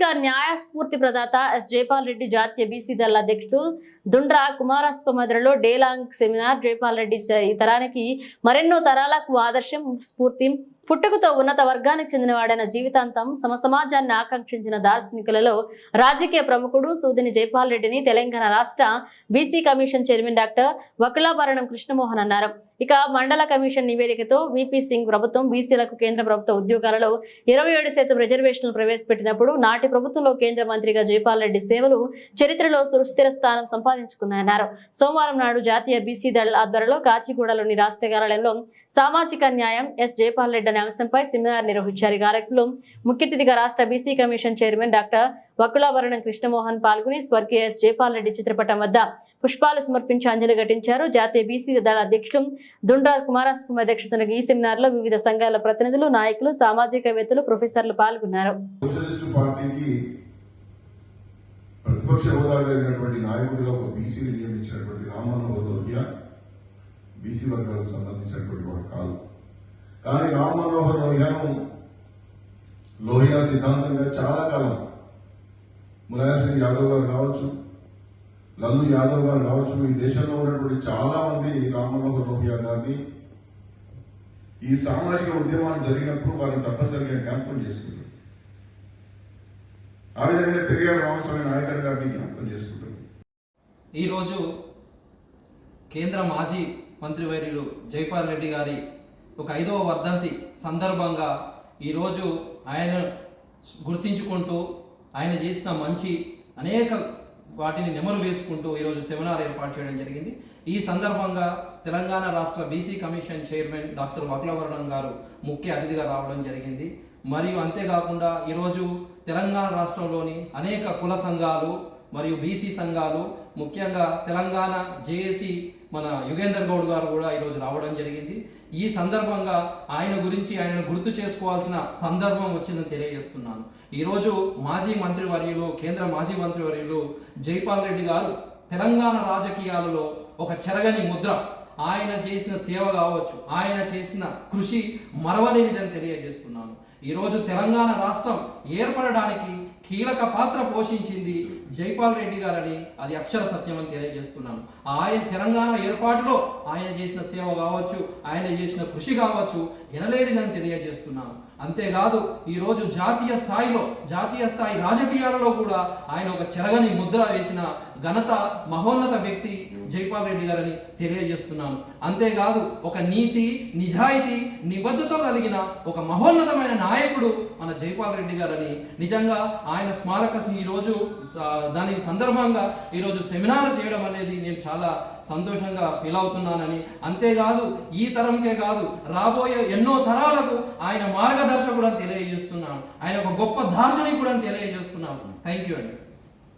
న్యాయ స్ఫూర్తి ప్రదాత ఎస్. జైపాల్ రెడ్డి జాతీయ బీసీ దళ అధ్యక్షుడు దుండ్రా కుమారస్వ డేలాంగ్ సెమినార్. జైపాల్ రెడ్డి ఈ తరానికి మరెన్నో తరాలకు ఆదర్శం స్ఫూర్తి పుట్టుకతో ఉన్నత వర్గానికి చెందినవాడైన జీవితాంతం సమ సమాజాన్ని ఆకాంక్షించిన దార్శనికులలో రాజకీయ ప్రముఖుడు సూదిని జైపాల్ రెడ్డిని తెలంగాణ రాష్ట్ర BC commission chairman doctor Vakulabharanam Krishnamohan అన్నారు. ఇక మండల కమిషన్ నివేదికతో విపి సింగ్ ప్రభుత్వం బీసీలకు కేంద్ర ప్రభుత్వ ఉద్యోగాలలో ఇరవై ఏడు శాతం రిజర్వేషన్లు ప్రవేశపెట్టినప్పుడు నాటి ప్రభుత్వంలో కేంద్ర మంత్రిగా జైపాల్ రెడ్డి సేవలు చరిత్రలో సుస్థిర స్థానం సంపాదించుకున్నాయన్నారు సోమవారం నాడు జాతీయ బీసీ దళ ఆధ్వర్యంలో కాచిగూడలోని రాష్ట్ర కార్యాలయంలో సామాజిక న్యాయం ఎస్ జైపాల్ రెడ్డి అనే అంశంపై సెమినార్ నిర్వహించారు. ఈ కార్యక్రమంలో ముఖ్య అతిథిగా రాష్ట్ర BC commission chairman doctor Vakulabharanam Krishnamohan పాల్గొని స్వర్గీయ ఎస్ జైపాల్ రెడ్డి చిత్రపటం వద్ద పుష్పాలు సమర్పించి అంజలి ఘటించారు. జాతీయ బీసీ దళ అధ్యక్షులు దుండ్రాల్ కుమారస్వామి అధ్యక్షతన ఈ సెమినార్లో వివిధ సంఘాల ప్రతినిధులు నాయకులు సామాజికవేత్తలు ప్రొఫెసర్లు పాల్గొన్నారు. ప్రతిపక్ష హోదా కలిగినటువంటి నాయకుడిగా ఒక బీసీని నియమించినటువంటి రామ్మనోహర్ లోహియా బీసీ వర్గాలకు సంబంధించినటువంటి వాడు కాదు. కానీ రామ్ మనోహర్ లోహియాను లోహియా సిద్ధాంతంగా చాలా కాలం ములాయం సింగ్ యాదవ్ గారు కావచ్చు లల్లు యాదవ్ గారు కావచ్చు ఈ దేశంలో ఉన్నటువంటి చాలా మంది రామ్ మనోహర్ లోహియా గారిని ఈ సామాజిక ఉద్యమాలు జరిగినప్పుడు వారిని తప్పనిసరిగా జ్ఞాపకం చేసుకుంటారు. ఆ విధంగా పెరిగారు రామస్వామి నాయకర్ గారిని జ్ఞాపకం చేసుకుంటారు. ఈరోజు కేంద్ర మాజీ మంత్రివర్యులు జైపాల్ రెడ్డి గారి ఒక ఐదవ వర్ధంతి సందర్భంగా ఈరోజు ఆయన గుర్తించుకుంటూ ఆయన చేసిన మంచి అనేక వాటిని నెమరు వేసుకుంటూ ఈరోజు సెమినార్ ఏర్పాటు చేయడం జరిగింది. ఈ సందర్భంగా తెలంగాణ రాష్ట్ర BC commission chairman doctor Vakulabharanam గారు ముఖ్య అతిథిగా రావడం జరిగింది. మరియు అంతేకాకుండా ఈరోజు తెలంగాణ రాష్ట్రంలోని అనేక కుల సంఘాలు మరియు బీసీ సంఘాలు ముఖ్యంగా తెలంగాణ జేఏసీ మన యుగేందర్ గౌడ్ గారు కూడా ఈరోజు రావడం జరిగింది. ఈ సందర్భంగా ఆయన గురించి ఆయనను గుర్తు చేసుకోవాల్సిన సందర్భం వచ్చిందని తెలియజేస్తున్నాను. ఈరోజు మాజీ మంత్రివర్యులు కేంద్ర మాజీ మంత్రివర్యులు జైపాల్ రెడ్డి గారు తెలంగాణ రాజకీయాలలో ఒక చెరగని ముద్ర ఆయన చేసిన సేవ కావచ్చు ఆయన చేసిన కృషి మరవలేనిదని తెలియజేస్తున్నాను. ఈరోజు తెలంగాణ రాష్ట్రం ఏర్పడడానికి కీలక పాత్ర పోషించింది జైపాల్ రెడ్డి గారని అది అక్షర సత్యం అని తెలియజేస్తున్నాను. ఆయన తెలంగాణ ఏర్పాటులో ఆయన చేసిన సేవ కావచ్చు ఆయన చేసిన కృషి కావచ్చు ఎనలేనిదని తెలియజేస్తున్నాను. అంతేకాదు ఈరోజు జాతీయ స్థాయిలో జాతీయ స్థాయి రాజకీయాలలో కూడా ఆయన ఒక చెరగని ముద్ర వేసిన ఘనత మహోన్నత వ్యక్తి జైపాల్ రెడ్డి గారని తెలియజేస్తున్నాను. అంతేకాదు ఒక నీతి నిజాయితీ నిబద్ధతో కలిగిన ఒక మహోన్నతమైన నాయకుడు మన జైపాల్ రెడ్డి గారని. నిజంగా ఆయన స్మారక ఈరోజు దాని సందర్భంగా ఈరోజు సెమినార్ చేయడం అనేది నేను చాలా సంతోషంగా ఫీల్ అవుతున్నానని. అంతేకాదు ఈ తరంకే కాదు రాబోయే ఎన్నో తరాలకు ఆయన మార్గదర్శకుడు అని తెలియజేస్తున్నాను. ఆయన ఒక గొప్ప దార్శనికుడు అని తెలియజేస్తున్నాను. థ్యాంక్ యూ అండి.